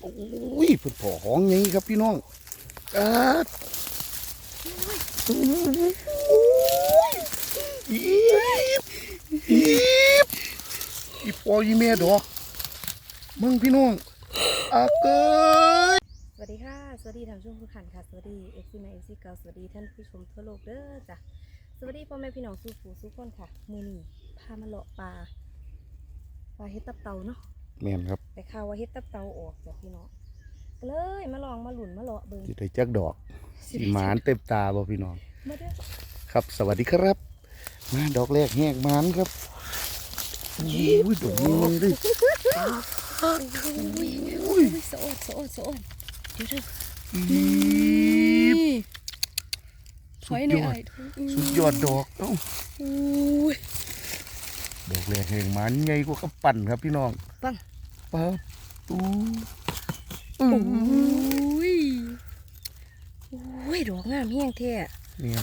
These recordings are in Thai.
โอ้ยเพิ่นผอของไงครับพี่น้องอาดโอ้ยอีบอีบอีปออีเมียดอกมึงพี่น้องอาเกยสวัสดีค่ะ สวัสดีทางช่วงผู้ขันค่ะ สวัสดีเอฟซีมาเอฟซีเกาสวัสดีท่านผู้ชมทั่วโลกเด้อจ้ะ สวัสดีพ่อแม่พี่น้องสู้ผู้สู้คนค่ะ มือนีพามาเลาะปลา ปลาเฮ็ดตับเต่าเนาะ แม่นครับแต่ข่าวว่าเฮ็ดตับเต่าออกจ้ะพี่น้องก็เลยมาลองมาหลุนมาเลาะเบิ่งสิได้จักดอกสีหมานเต็มตาบ่พี่น้องมาเด้อครับ สวัสดีครับ มาดอกแรกแหกหมานครับโอ้ยดอกนี้มันเลยอุ้ยสะอดสะอดสะอดเดี๋ยวเด้ออีบถอยหน่อยไอ้สุดยอดดอกเอ้าอุ้ยดอกแรกแหกหมานใหญ่กว่ากับปั่นครับพี่น้องปัง ปั๊บอู้อุ้ยอุ้ยดอกงามแห้งแท้เนี่ย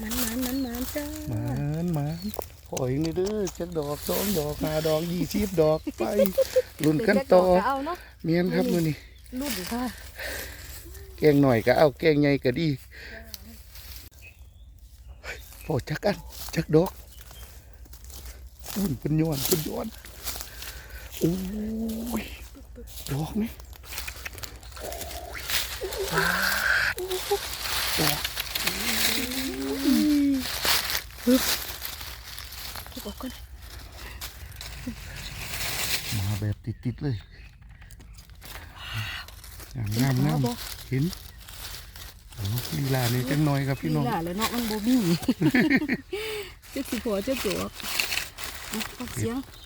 มันมันมันมันจ้ามานมานขอยนี่เด้อจักดอกสองดอกห้าดอกยี่สิบดอกไปรุ่นกันต่อมีอะเมียนครับมือนี่รุ่นค่ะแกงหน่อยก็เอาแกงใหญ่ก็ดีพอจักอันจักดอกอุ่นเป็นย้อนเป็นย้อน โอ้ยดอกนี่ดอกเก็บออกก่อนมาแบบติดๆเลยงามงามงามบ่เห็นโอ้ลีลานี่จังหน่อยครับพี่น้องนี่ล่ะแล้วเนาะมันบ่มีจะสิผัวจะตัวเอาเอาเสียงอืม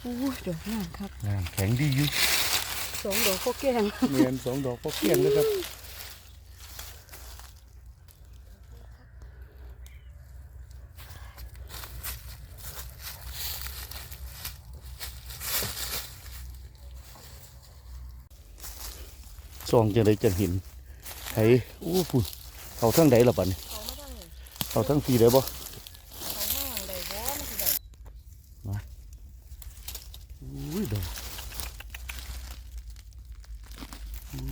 โอ้ยดอกงามครับงามแข็งดีอยู่สองดอกก็แกงเมียนสองดอกพอเพียงนะครับซองจะได้จะเห็นไห้โอ้พุ่นเขาทั้งใดล่ะบัดนี้เขามาทางนี้เขาทั้งปีได้บ่ เขาห้างได้บ่มันสิได้ อุ้ยดอกอู้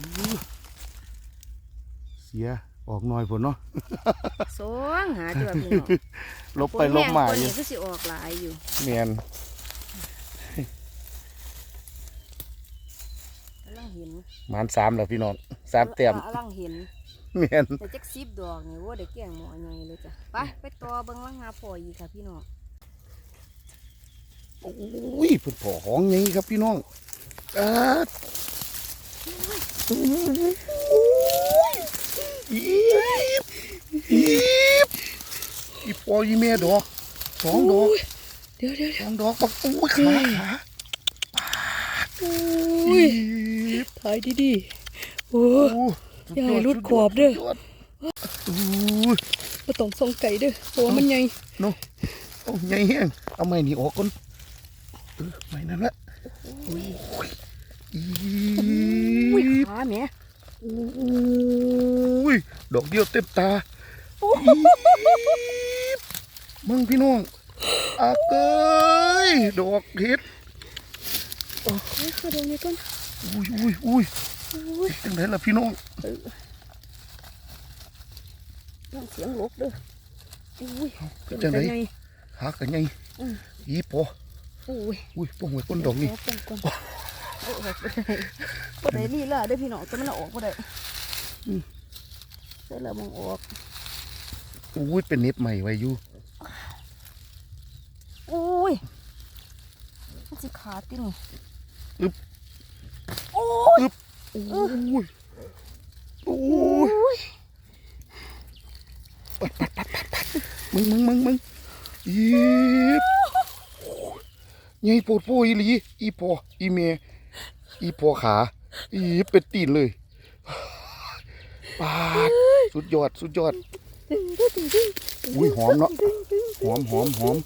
เสียออกหน่อยพุ่นเนาะสองหาจ้ะพี่น้องลบไปลบมาฝนอแห้งยู่กว่านี้คือสิออกหลายอยู่เมียนกำลังเห็นหมานสามแล้วพี่น้องสามเต็มกำลังเห็นเมียนแต่จัก10ดอกนี่ว่าได้แกงหมอใหญ่เลยจ้ะไปไปต่อเบิ่งลังหาพ่ออีกค่ะพี่น้อง โอ้ยเพิ่นผอของไงครับพี่น้องอาดโอ้ยอีบอีบอีปออีเมียดอกสองดอกเดี๋ยวเดี๋ยวสองดอกบักโอ้ยขาขาอุ้ยอีบถ่ายดีๆโอ้โอ้อย่าให้หลุดขอบเด้อสุยโอ้ยมาต้องส่งไก่เด้อเพราะว่ามันใหญ่โน้โอ้ใหญ่แห้งเอาไม้นี่ออกก่อน เออไม้นั่นละโอ้ยอีอุ้ยบขาแหม่โอ้ยดอกเดียวเต็มตาอีบมึงพี่น้องอาเกยดอกเห็ดโอ้ยขอดูนี่ก่อนอุ้ยอุ้ยอุ้ยอุ้ยจังไดล่ะพี่น้องน้ำเสียงลบเด้ออุ้ยเป็นจังไดไงหากันไงอืมอีป ออุ้ยอุ้ยป้องไว้ก้นดอกนี่เาก่อนก่อนโอ้ยบ่ได้บ่ได้ลีลาเด้อพี่น้องแต่มันเอาออกบ่ได้เสร็จแล้วมองออกอุ้ยเป็นเน็บใหม่ไว้อยู่อุ้ยมันสิขาดติหนูอึ๊บโอ้ยอุ้ยอุ้ยอุ้ยมึงมึงมึงมึงอีบ ไงปวดโพอีหลี อีปออีเมอีปอขา อีเป็นตีนเลยปาดสุดยอด สุดยอดดึงดึงดึงดึงอุ้ยหอมเนาะดึงดึงหอมหอมหอม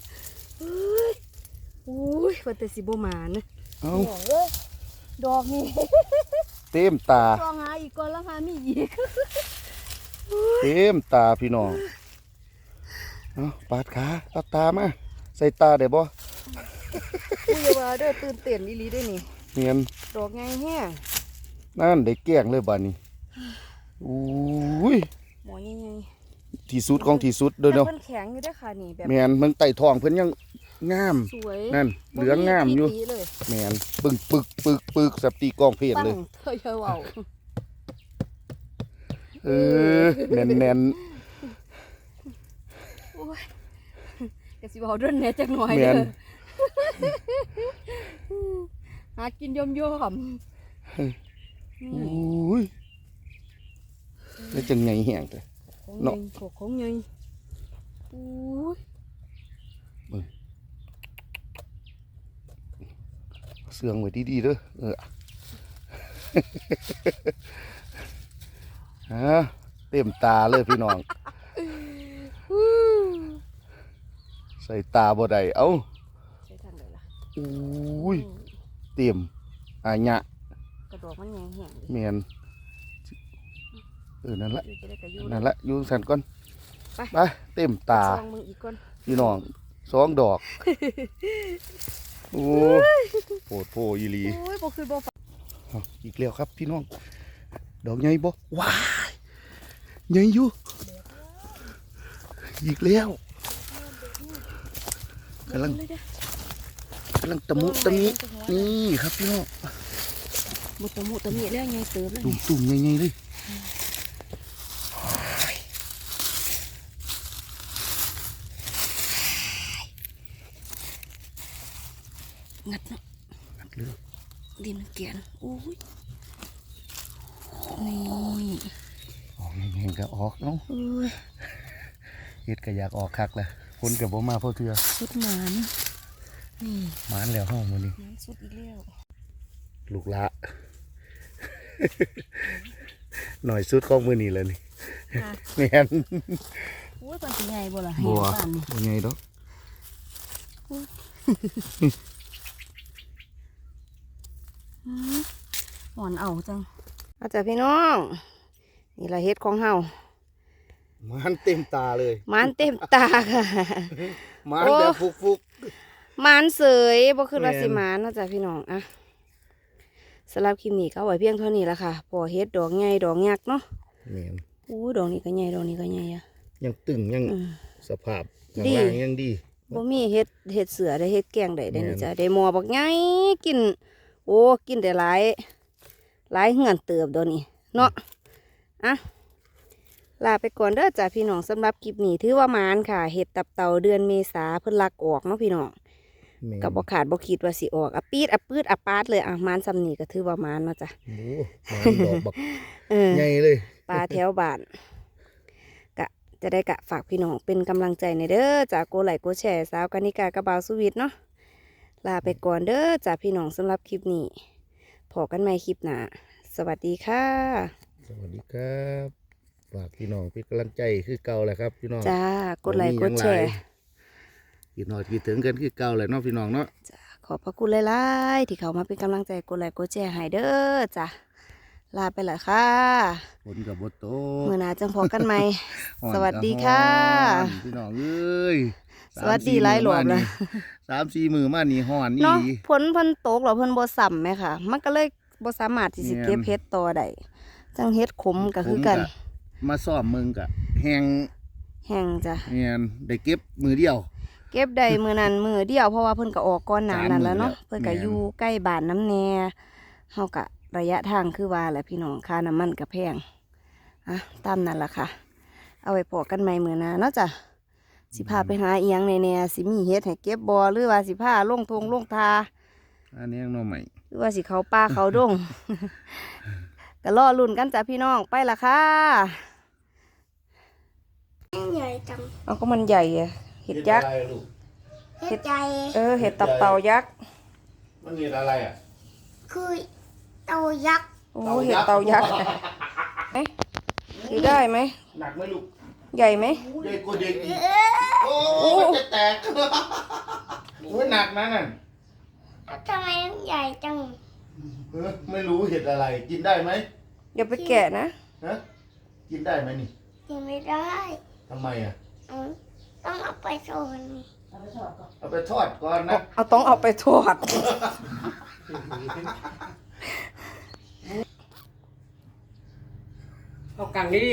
อุ้ยว่าแต่สิบ่มานะเอาดอกเอ้ยดอกนี่เต็มตาลองหาอีกก่อนแล้วหามีอีกเต็มตาพี่น้อง เอาปาดขาเอาตามา ใส่ตาได้บ่ อุ้ยอย่าว่าเด้อตื่นเต้นอีหลีเด้อนี่เนียนดอกไงแห้งนั่นได้แกล้งเลยบาดนี้อุ้ยหมอยังไงที่สุดของที่สุดเด้อแต่เนาะเพิ่นแข็งอยู่เด้อค่ะนี่แบบแมนมันไต่ทองเพิ่นยังงาม สวยนั่นเหลืองงามอยู่บ่เลยแมนปึ้งปึกปึกปึกสับตีกองเพศปังเลย เธออย่าเว้าเออแน่นแน่นโอ้ยก็สิเว้าเรื่องแหน่จักหน่อยแมเด้อน หากินยอมๆนี่อุ้ยแล้วจังไงแห้งแต่ของเนาะใหญ่พวกของใหญ่อู้ยเสื่องไว้ดีๆเด้อเออฮะเต็มตาเลยพี่น้อง ใส่ตาบ่ได้เอ้า ใช้ทางไหนล่ะ อุ้ยเต็มอาญะกระดอกมันแหงแห้งดิแมนเออนั่นละอยู่จะได้กระยุนั่นละอยู่สันก่อนไปไปเต็มตาซองมึงอีกก่อนพี่น้องสองดอกโอ้โหดโพอีหลีโอ้ยบ่คือบ่ฝันเอาอีกแล้วครับพี่น้อง ดอกใหญ่บ่ว้ายใหญ่อยู่อีกแล้วกำลังเลยเด้อ กำลังตะมุตะมินี่ครับพี่น้องบ่ตะมุตะมิแล้วไงเติบแล้วตุ่มนี่ตุ่มใหญ่ๆเลยงัดเนาะอัดเลยดินมันเกลียนโอ้ยนี่ออกแห้งๆก็ออกเนาะโอ้ยเฮ็ดก็อยากออกคักแหละคนกับบ่มาเพราะเทือสุดหมาน นี่หมานแล้วเฮามื้อนี้น้ำสุดอีกแล้วลูกละหน่อยสุดของมื้อนี้แล้วนี่ค่ะแม่นโอ้ยปันสิใหญ่บ่ล่ะบัวเห็นปานนี่บ่ใหญ่ดอกอืมหวานเอาจังอาจารย์พี่น้อง นี่ละเฮ็ดของเฮามันเต็มตาเลยหมันเต็มตาค่ะมันโอ้แบบฟุก หมันเสยบ่คือราแม่นสิหมันเนาะจ้ะพี่น้องอะสำหรับคลิปนี้ก็เอาไว้เพียงเท่านี้ละค่ะพอเฮ็ดดอกใหญ่ดอกยักษ์เนาะๆแม่นอู้ดอกนี้ก็ใหญ่ดอกนี้ก็ใหญ่อะยังตึงยังอืมสภาพข้างดีล่างยังดีบ่มีเฮ็ดเฮ็ดเสือได้เฮ็ดแกงได้ได้นี่แม่นจ้ะได้หมอบักใหญ่กิน โอ้กินได้หลายหลายเหือนเติบดอกนี้เนาะอะลาไปก่อนเด้อจ้ะพี่น้องสำหรับคลิปนี้ถือว่าหมานค่ะเฮ็ดตับเต่าเดือนเมษาเพิ่นลักออกเนาะพี่น้องแม่น กับบ่ขาดบ่คิดว่าสิออกอะปีดอะปืดอะปาดเลยอะหมานซำนี้ก็ถือว่าหมานเนาะจ้ะโอ้มันดอกบักเออใหญ่เลยปลาแถวบ้านกะจะได้กะฝากพี่น้องเป็นกำลังใจในเด้อจากโกไหลค์โกแชร์สาวกานิกากระบาวสุวิทย์เนาะลาไปก่อนเด้อจากพี่น้องสำหรับคลิปนี้พอกันใหม่คลิปหน้าสวัสดีค่ะ สวัสดีครับ ฝากพี่น้องเป็นกำลังใจคือเก่าแหละครับพี่น้องจ้ากดไลค์กดแชร์ คิดหน่อยคิดถึงกันคือเก่าแหละเนาะพี่น้องเนาะจ้าขอบพระคุณหลายๆที่เขามาเป็นกำลังใจกดไลค์กดแชร์ให้เด้อจ้ะลาไปและค่ะฝนกับบโตเมื่อหนาจังพอกันใหม่ฮ้อนสวัสดีค่ะฮ้อนพี่น้องเอ้ยสวัสดีหลายหลวมเลยสามสี่มือมานี่ห่อนนี่เนาะฝนเพิ่นตกแล้วเพิ่นบ่ซ้ำไหมค่ะ มันก็เลยบ่สามารถที่สิแม่นเก็บเฮ็ดต่อได้จังเฮ็ดขมก็คือกันผมมาซ่อมมึงกะแหงแห้งจ้ะเงียนได้เก็บมือเดียว เก็บได้มื้อนั้นมื้อเดียวเพราะว่าเพิ่นก็ออกก่อนหน้านั้นแล้วเนาะสามมื้อแล้วเพิ่นก็แม่นอยู่ใกล้บ้านน้ำแน่เฮาก็ระยะทางคือว่าแหละพี่น้องค่าน้ำมันก็แพงอะตามนั้นล่ะค่ะ เอาไว้พอกันใหม่มื้อหน้าเนาะจ้ะสิพาไปหาอีหยังแน่ๆสิมีเฮ็ดให้เก็บบ่หรือว่าสิพาลงทงลงทาอันนี้ยังน้องใหม่หรือว่าสิเขาป่าเขาดงก็รอลุ่นกันจ้ะพี่น้องไปละค่ะใหญ่จังเอาก็มันใหญ่อะเห็ดยักษ์ อะไรลูก เห็ดใจ เออ เห็ดตับเต่ายักษ์มันเห็ดอะไรอะ คือเต่ายักษ์โอ้เห็ดเต่ายักษ์ไหมถือได้ไหม หนักไหมลูกใหญ่ไหม ใหญ่กว่าเด็กอีก โอ้มันจะแตกโอ้ยหนักนะนั่นแล้วทำไมมันใหญ่จังเออไม่รู้เห็ดอะไร กินได้ไหมอย่าไปแกะนะ ฮะ กินได้ไหมนี่กินไม่ได้ทำไมอะ อืม ต้องเอาไปโซนเเอาไปทอดก่อนเอานะ เอาต้องเอาไปทอด เอากังนี้